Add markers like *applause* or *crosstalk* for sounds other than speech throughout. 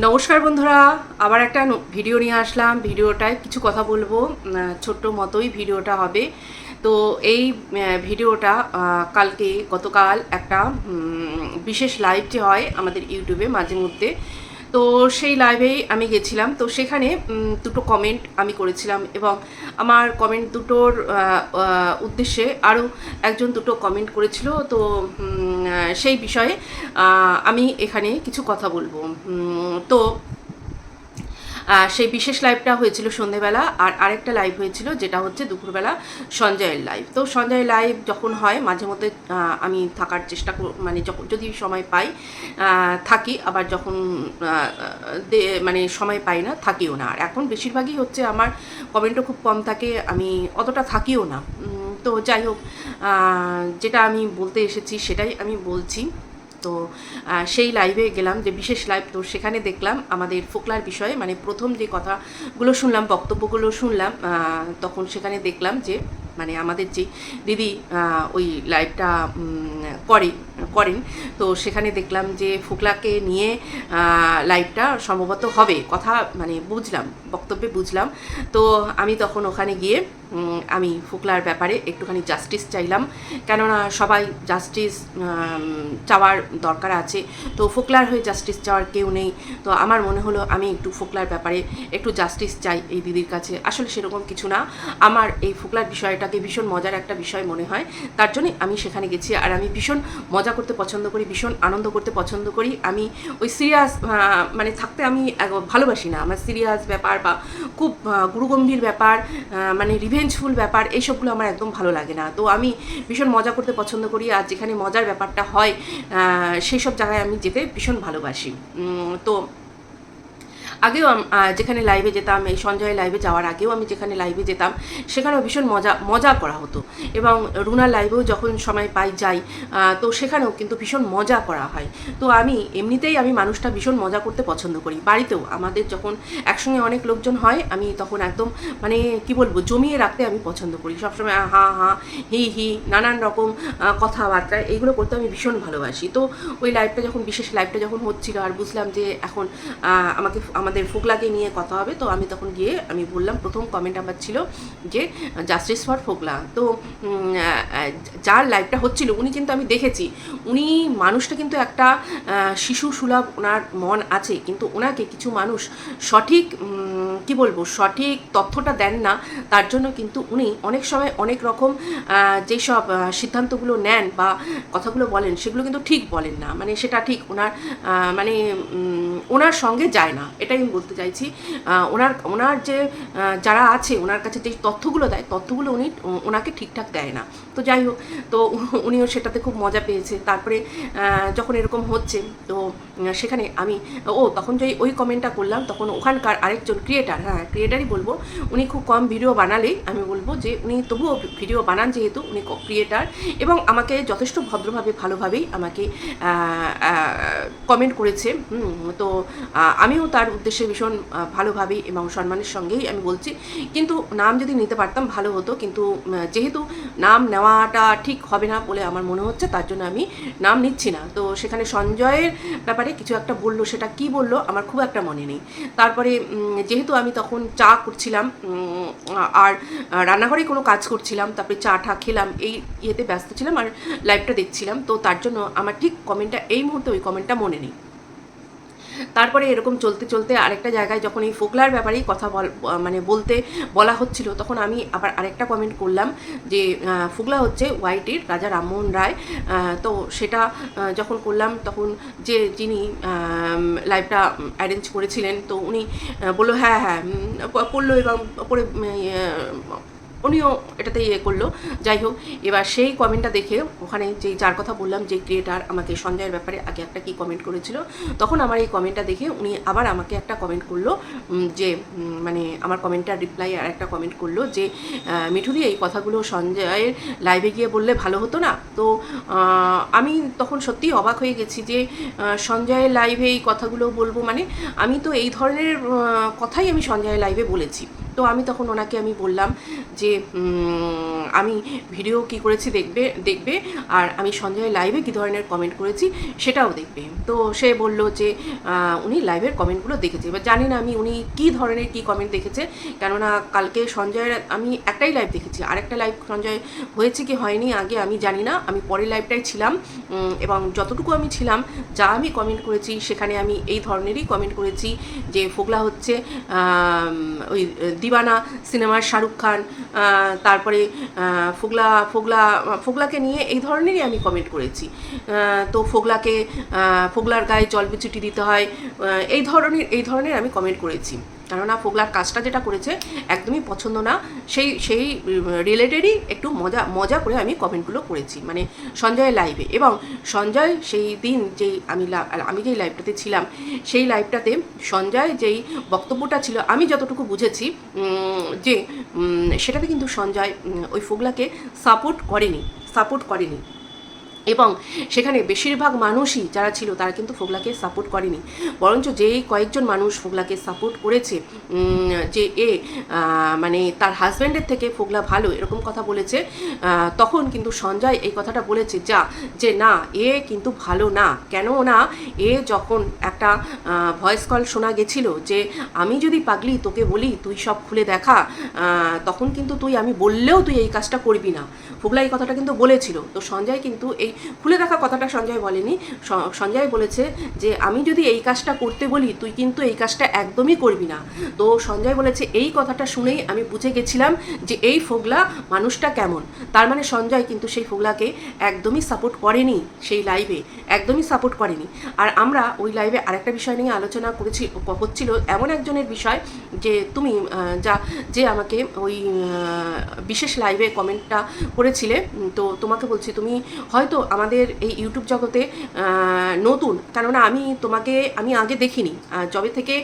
নমস্কার বন্ধুরা, আবার একটা ভিডিও নিয়ে আসলাম। ভিডিওটায় কিছু কথা বলব। ছোট্ট মতোই ভিডিওটা হবে। তো এই ভিডিওটা কালকে গতকাল একটা বিশেষ লাইভটি হয় আমাদের ইউটিউবে মাঝে মধ্যে তো সেই লাইভেই আমি গেছিলাম। তো সেখানে দুটো কমেন্ট আমি করেছিলাম এবং আমার কমেন্ট দুটোর উদ্দেশ্যে আরও একজন দুটো কমেন্ট করেছিল। তো সেই বিষয়ে আমি এখানে কিছু কথা বলব। তো সেই বিশেষ লাইভটা হয়েছিল সন্ধেবেলা, আর আরেকটা লাইভ হয়েছিল যেটা হচ্ছে দুপুরবেলা সঞ্জয়ের লাইভ তো সঞ্জয়ের লাইভ যখন হয়, মাঝে মধ্যে আমি থাকার চেষ্টা কর মানে যখন, যদি সময় পাই থাকি, আবার যখন মানে সময় পাই না, থাকিও না। আর এখন বেশিরভাগই হচ্ছে আমার কমেন্টও খুব কম থাকে, আমি অতটা থাকিও না। তো যাই হোক যেটা আমি বলতে এসেছি সেটাই আমি বলছি। তো সেই লাইভে গেলাম, যে বিশেষ লাইভ তো সেখানে দেখলাম আমাদের ফোকলার বিষয়ে মানে প্রথম যে কথাগুলো শুনলাম, বক্তব্যগুলো শুনলাম তখন সেখানে দেখলাম যে মানে আমাদের যে দিদি ওই লাইভটা করে, করেন। তো সেখানে দেখলাম যে ফুকলাকে নিয়ে লাইভটা সম্ভবত হবে। কথা মানে বুঝলাম, বক্তব্যে বুঝলাম। তো আমি তখন ওখানে গিয়ে আমি ফোকলার ব্যাপারে একটুখানি জাস্টিস চাইলাম। কেননা সবাই জাস্টিস চাওয়ার দরকার আছে। তো ফুকলার হয়ে জাস্টিস চাওয়ার কেউ নেই। তো আমার মনে হলো আমি একটু ফোকলার ব্যাপারে একটু জাস্টিস চাই এই দিদির কাছে। আসলে সেরকম কিছু না। আমার এই ফোকলার বিষয়টাকে ভীষণ মজার একটা বিষয় মনে হয়। তার জন্যই আমি সেখানে গেছি। আর আমি ভীষণ মজা করতে পছন্দ করি, ভীষণ আনন্দ করতে পছন্দ করি। আমি ওই সিরিয়াস মানে থাকতে আমি ভালোবাসি না। আমার সিরিয়াস ব্যাপার বা খুব গুরুগম্ভীর ব্যাপার মানে রিভেঞ্জফুল ব্যাপার, এইসবগুলো আমার একদম ভালো লাগে না। তো আমি ভীষণ মজা করতে পছন্দ করি। আর যেখানে মজার ব্যাপারটা হয় সেই সব জায়গায় আমি যেতে ভীষণ ভালোবাসি। তো আগেও যেখানে লাইভে যেতাম, এই সঞ্জয় লাইভে যাওয়ার আগেও আমি যেখানে লাইভে যেতাম, সেখানেও ভীষণ মজা মজা করা হতো। এবং রুনার লাইভেও যখন সময় পাই, যাই তো সেখানেও কিন্তু ভীষণ মজা করা হয়। তো আমি এমনিতেই আমি মানুষটা ভীষণ মজা করতে পছন্দ করি। বাড়িতেও আমাদের যখন একসঙ্গে অনেক লোকজন হয়, আমি তখন একদম মানে কি বলব, জমিয়ে রাখতে আমি পছন্দ করি। সবসময় হা হা, হি হি, নানান রকম কথাবার্তা, এইগুলো করতে আমি ভীষণ ভালোবাসি। তো ওই লাইভটা যখন, বিশেষ লাইভটা যখন হচ্ছিল, আর বুঝলাম যে এখন আমাকে আমাদের ফোকলাকে নিয়ে কথা হবে। তো আমি তখন গিয়ে আমি বললাম, প্রথম কমেন্ট আমার ছিল যে, জাস্টিস ফর ফোকলা। তো যার লাইফটা হচ্ছিল, উনি কিন্তু আমি দেখেছি। উনি মানুষটা কিন্তু একটা শিশু সুলভ ওনার মন আছে। কিন্তু ওনাকে কিছু মানুষ সঠিক কি বলব, সঠিক তথ্যটা দেন না। তার জন্য কিন্তু উনি অনেক সময় অনেক রকম যেসব সিদ্ধান্তগুলো নেন বা কথাগুলো বলেন, সেগুলো কিন্তু ঠিক বলেন না। মানে সেটা ঠিক ওনার মানে ওনার সঙ্গে যায় না। এটাই আমি বলতে চাইছি ওনার ওনার যে যারা আছে, ওনার কাছে যে তথ্যগুলো দেয়, তথ্যগুলো উনি, ওনাকে ঠিকঠাক দেয় না। তো যাই হোক, তো *laughs* উনিও সেটাতে খুব মজা পেয়েছে। তারপরে যখন এরকম হচ্ছে, তো সেখানে আমি, ও তখন যে ওই কমেন্টটা করলাম, তখন ওখানকার আরেকজন ক্রিয়েটার হ্যাঁ ক্রিয়েটারই বলব, উনি খুব কম ভিডিও বানালেই আমি বলব যে, উনি তবুও ভিডিও বানান যেহেতু, উনি ক্রিয়েটার এবং আমাকে যথেষ্ট ভদ্রভাবে, ভালোভাবেই আমাকে কমেন্ট করেছে। তো আমিও তার উদ্দেশ্যে ভীষণ ভালোভাবেই এবং সম্মানের সঙ্গেই আমি বলছি। কিন্তু নাম যদি নিতে পারতাম ভালো হতো। কিন্তু যেহেতু নাম নেওয়াটা ঠিক হবে না বলে আমার মনে হচ্ছে, তার জন্য আমি নাম নিচ্ছি না। তো সেখানে সঞ্জয়ের ব্যাপারে কিছু একটা বলল, সেটা কি বলল আমার খুব একটা মনে নেই। তারপরে যেহেতু আমি তখন চা করছিলাম আর রান্নাঘরে কোনো কাজ করছিলাম, তারপরে চা ঠা খেলাম, এই ইয়েতে ব্যস্ত ছিলাম আর লাইভটা দেখছিলাম, তো তার জন্য আমার ঠিক কমেন্টটা এই মুহূর্তে ওই কমেন্টটা মনে নেই। তারপরে এরকম চলতে চলতে আরেকটা জায়গায় যখন এই ফোকলার ব্যাপারেই কথা বল মানে বলতে বলা হচ্ছিল, তখন আমি আবার আরেকটা কমেন্ট করলাম যে ফোকলা হচ্ছে ওয়াইটির রাজা রামমোহন রায়। তো সেটা যখন করলাম তখন যে যিনি লাইভটা অ্যারেঞ্জ করেছিলেন, তো উনি বলল হ্যাঁ হ্যাঁ পড়ল এবং পরে উনিও এটাতে ইয়ে করল। যাই হোক, এবার সেই কমেন্টটা দেখে ওখানে যে যার কথা বললাম যে ক্রিয়েটার আমাকে সঞ্জয়ের ব্যাপারে আগে একটা কি কমেন্ট করেছিল, তখন আমার এই কমেন্টটা দেখে উনি আবার আমাকে একটা কমেন্ট করল যে মানে আমার কমেন্টটার রিপ্লাই আর একটা কমেন্ট করল যে মিঠুদি, এই কথাগুলো সঞ্জয়ের লাইভে গিয়ে বললে ভালো হতো না? তো আমি তখন সত্যিই অবাক হয়ে গেছি যে সঞ্জয়ের লাইভে এই কথাগুলো বলব মানে আমি তো এই ধরনের কথাই আমি সঞ্জয়ের লাইভে বলেছি। তো আমি তখন ওনাকে আমি বললাম যে আমি ভিডিও কি করেছি দেখবে দেখবে, আর আমি সঞ্জয় লাইভে কী ধরনের কমেন্ট করেছি সেটাও দেখবে। তো সে বলল যে উনি লাইভের কমেন্টগুলো দেখেছে। এবার জানি না আমি উনি কী ধরনের কী কমেন্ট দেখেছে, কেননা কালকে সঞ্জয়ের আমি একটাই লাইভ দেখেছি। আরেকটা লাইভ সঞ্জয় হয়েছে কি হয়নি আগে আমি জানি না। আমি পরের লাইভটাই ছিলাম এবং যতটুকু আমি ছিলাম, যা আমি কমেন্ট করেছি, সেখানে আমি এই ধরনেরই কমেন্ট করেছি যে, ফোগলা হচ্ছে ওই দিবানা সিনেমার শাহরুখ খান তারপরে ফোগলা ফোগলা, ফোগলাকে নিয়ে এই ধরনেরই আমি কমেন্ট করেছি। তো ফোগলাকে ফোগলার গায়ে জল বিচুটি দিতে হয় এই ধরনের এই ধরনের আমি কমেন্ট করেছি। কেননা ফোগলার কাজটা যেটা করেছে, একদমই পছন্দ না। সেই সেই রিলেটেডই একটু মজা মজা করে আমি কমেন্টগুলো করেছি মানে সঞ্জয়ের লাইভে এবং সঞ্জয় সেই দিন যেই আমি আমি যেই লাইভটাতে ছিলাম, সেই লাইভটাতে সঞ্জয় যেই বক্তব্যটা ছিল, আমি যতটুকু বুঝেছি যে সেটাতে কিন্তু সঞ্জয় ওই ফোগলাকে সাপোর্ট করেনি সাপোর্ট করেনি। এবং সেখানে বেশিরভাগ মানুষই যারা ছিল, তারা কিন্তু ফোগলাকে সাপোর্ট করেনি। বরঞ্চ যেই কয়েকজন মানুষ ফোগলাকে সাপোর্ট করেছে যে এ মানে তার হাজব্যান্ডের থেকে ফোগলা ভালো এরকম কথা বলেছে তখন কিন্তু সঞ্জয় এই কথাটা বলেছে, যা, যে না, এ কিন্তু ভালো না। কেন না এ যখন একটা ভয়েস কল শোনা গেছিল যে, আমি যদি পাগলি তোকে বলি, তুই সব খুলে দেখা তখন কিন্তু তুই, আমি বললেও তুই এই কাজটা করবি না। ফুগলা এই কথাটা কিন্তু বলেছিল। তো সঞ্জয় কিন্তু এই খুলে দেখা কথাটা সঞ্জয় বলেনি। সঞ্জয় বলেছে যে, আমি যদি এই কাজটা করতে বলি, তুই কিন্তু এই কাজটা একদমই করবি না। তো সঞ্জয় বলেছে, এই কথাটা শুনেই আমি বুঝে গেছিলাম যে, এই ফোগলা মানুষটা কেমন। তার মানে সঞ্জয় কিন্তু সেই ফোগলাকে একদমই সাপোর্ট করেনি সেই লাইভে একদমই সাপোর্ট করেনি। আর আমরা ওই লাইভে আরেকটা বিষয় নিয়ে আলোচনা করেছি হচ্ছিল এমন একজনের বিষয় যে, তুমি যা, যে আমাকে ওই বিশেষ লাইভে কমেন্টটা করেছিলে তো তোমাকে বলছি, তুমি হয়তো আমাদের এই ইউটিউব জগতে নতুন। কেননা আমি তোমাকে, আমি আগে দেখিনি। যবে থেকে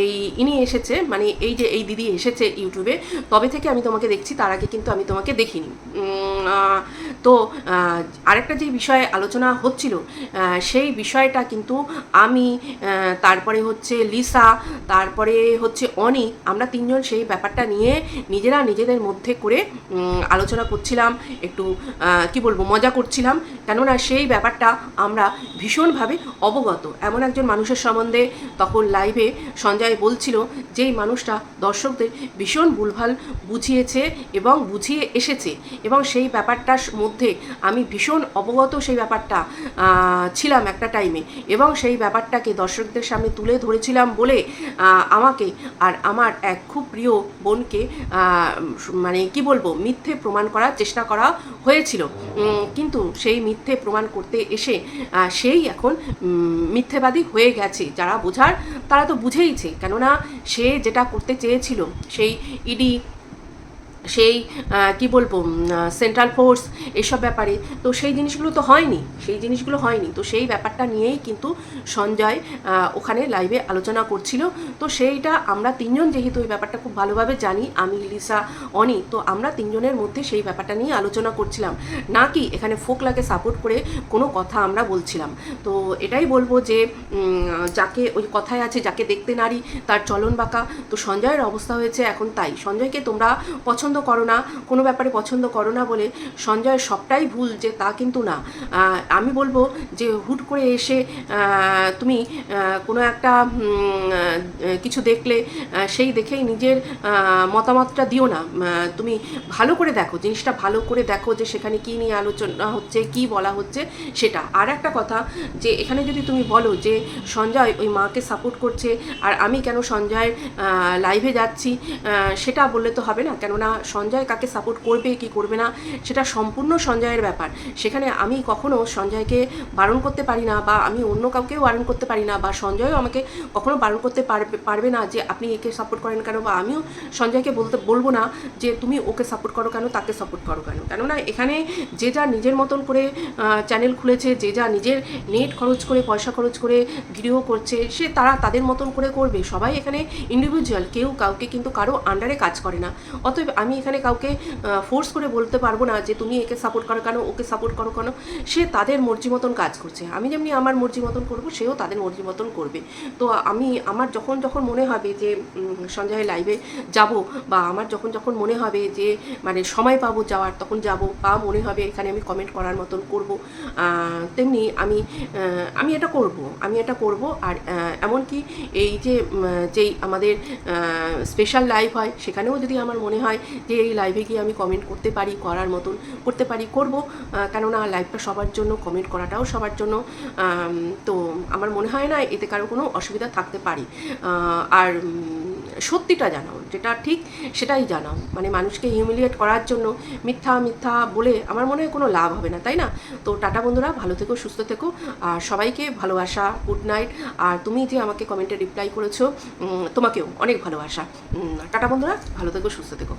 এই ইনি এসেছে মানে এই যে এই দিদি এসেছে ইউটিউবে, তবে থেকে আমি তোমাকে দেখছি, তার আগে কিন্তু আমি তোমাকে দেখিনি। তো আরেকটা যে বিষয়ে আলোচনা হচ্ছিল সেই বিষয়টা কিন্তু আমি তারপরে হচ্ছে লিসা, তারপরে হচ্ছে অনি, আমরা তিনজন সেই ব্যাপারটা নিয়ে নিজেরা নিজেদের মধ্যে করে আলোচনা করছিলাম, একটু কি বলব, মজা করছিলাম। কেননা সেই ব্যাপারটা আমরা ভীষণভাবে অবগত। এমন একজন মানুষের সম্বন্ধে তখন লাইভে সঞ্জয় বলছিল যেই মানুষটা দর্শকদের ভীষণ ভুলভাল বুঝিয়েছে এবং বুঝিয়ে এসেছে এবং সেই ব্যাপারটার মধ্যে আমি ভীষণ অবগত সেই ব্যাপারটা ছিলাম একটা টাইমে এবং সেই ব্যাপারটাকে দর্শকদের সামনে তুলে ধরেছিলাম বলে আমাকে আর আমার এক খুব প্রিয় বোনকে মানে কি বলব, মিথ্যে প্রমাণ করার চেষ্টা করা হয়েছিল। কিন্তু সেই মিথ্যে প্রমাণ করতে এসে সেই এখন মিথ্যেবাদী হয়ে গেছে। যারা বোঝার, তারা তো বুঝেইছে। কেননা সে যেটা করতে চেয়েছিল, সেই ইডি সেই কি বলব সেন্ট্রাল ফোর্স এসব ব্যাপারে। তো সেই জিনিসগুলো তো হয়নি, সেই জিনিসগুলো হয়নি। তো সেই ব্যাপারটা নিয়েই কিন্তু সঞ্জয় ওখানে লাইভে আলোচনা করছিল। তো সেইটা আমরা তিনজন যেহেতু ওই ব্যাপারটা খুব ভালোভাবে জানি, আমি, লিসা, অনি, তো আমরা তিনজনের মধ্যে সেই ব্যাপারটা নিয়ে আলোচনা করছিলাম। নাকি এখানে ফোকলাকে সাপোর্ট করে কোনো কথা আমরা বলছিলাম। তো এটাই বলব যে যাকে ওই কথায় আছে, যাকে দেখতে নারী, তার চলন বাঁকা। তো সঞ্জয়ের অবস্থা হয়েছে এখন তাই। সঞ্জয়কে তোমরা পছন্দ করো না, কোনো ব্যাপারে পছন্দ করো না বলে সঞ্জয়ের সবটাই ভুল যে তা কিন্তু না। আমি বলব যে হুট করে এসে তুমি কোনো একটা কিছু দেখলে সেই দেখেই নিজের মতামতটা দিও না। তুমি ভালো করে দেখো, জিনিসটা ভালো করে দেখো যে সেখানে কী নিয়ে আলোচনা হচ্ছে, কি বলা হচ্ছে, সেটা। আর একটা কথা যে এখানে যদি তুমি বলো যে সঞ্জয় ওই মাকে সাপোর্ট করছে, আর আমি কেন সঞ্জয়ের লাইভে যাচ্ছি সেটা বললে তো হবে না। কেননা সঞ্জয় কাকে সাপোর্ট করবে, কি করবে না, সেটা সম্পূর্ণ সঞ্জয়ের ব্যাপার। সেখানে আমি কখনো সঞ্জয়কে বারণ করতে পারি না বা আমি অন্য কাউকেও বারণ করতে পারি না বা সঞ্জয়ও আমাকে কখনো বারণ করতে পারবে পারবে না যে আপনি একে সাপোর্ট করেন কেন বা আমিও সঞ্জয়কে বলতে, বলব না যে তুমি ওকে সাপোর্ট করো কেন, তাকে সাপোর্ট করো কেন। কেননা এখানে যে যা নিজের মতন করে চ্যানেল খুলেছে, যে যা নিজের নেট খরচ করে, পয়সা খরচ করে ভিডিও করছে, সে তারা তাদের মতন করে করবে। সবাই এখানে ইন্ডিভিজুয়াল কেউ কাউকে কিন্তু কারও আন্ডারে কাজ করে না। অতএব আমি এখানে কাউকে ফোর্স করে বলতে পারব না যে তুমি একে সাপোর্ট করো কেন, ওকে সাপোর্ট করো কেন, সে তাদের মর্জি মতন কাজ করছে। আমি যেমনি আমার মর্জি মতন করব, সেও তাদের মর্জি মতন করবে। তো আমি, আমার যখন যখন মনে হবে যে সঞ্জয় লাইভে যাব বা আমার যখন যখন মনে হবে যে মানে সময় পাবো যাওয়ার, তখন যাব বা মনে হবে এখানে আমি কমেন্ট করার মতন করব তেমনি আমি আমি এটা করব, আমি এটা করব। আর এমনকি এই যে যেই আমাদের স্পেশাল লাইভ হয়, সেখানেও যদি আমার মনে হয় যে এই লাইভে গিয়ে আমি কমেন্ট করতে পারি, করার মতন করতে পারি, করব। কেননা লাইভটা সবার জন্য কমেন্ট করাটাও সবার জন্য। তো আমার মনে হয় না এতে কারও কোনো অসুবিধা থাকতে পারে। আর সত্যিটা জানাও, যেটা ঠিক সেটাই জানাও। মানে মানুষকে হিউমিলিয়েট করার জন্য মিথ্যা মিথ্যা বলে আমার মনে হয় কোনো লাভ হবে না, তাই না? তো টাটা বন্ধুরা, ভালো থেকো, সুস্থ থেকো। আর সবাইকে ভালোবাসা গুড নাইট আর তুমি যে আমাকে কমেন্টে রিপ্লাই করেছ তোমাকেও অনেক ভালোবাসা। টাটা বন্ধুরা, ভালো থেকো, সুস্থ থেকো।